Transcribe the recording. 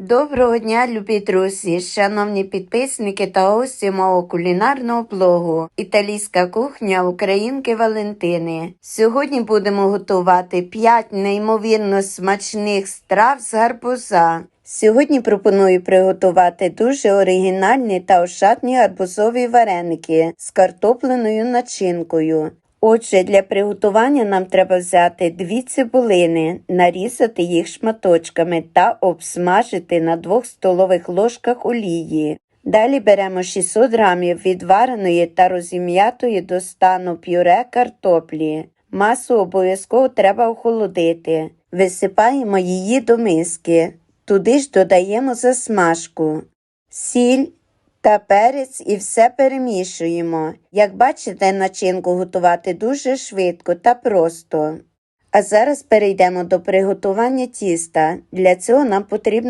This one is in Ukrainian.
Доброго дня, любі друзі, шановні підписники та гості мого кулінарного блогу Італійська кухня Українки Валентини. Сьогодні будемо готувати 5 неймовірно смачних страв з гарбуза. Сьогодні пропоную приготувати дуже оригінальні та ошатні гарбузові вареники з картопленою начинкою. Отже, для приготування нам треба взяти дві цибулини, нарізати їх шматочками та обсмажити на 2 столових ложках олії. Далі беремо 600 грамів відвареної та розім'ятої до стану пюре картоплі. Масу обов'язково треба охолодити. Висипаємо її до миски. Туди ж додаємо засмажку, сіль та перець і все перемішуємо. Як бачите, начинку готувати дуже швидко та просто. А зараз перейдемо до приготування тіста. Для цього нам потрібно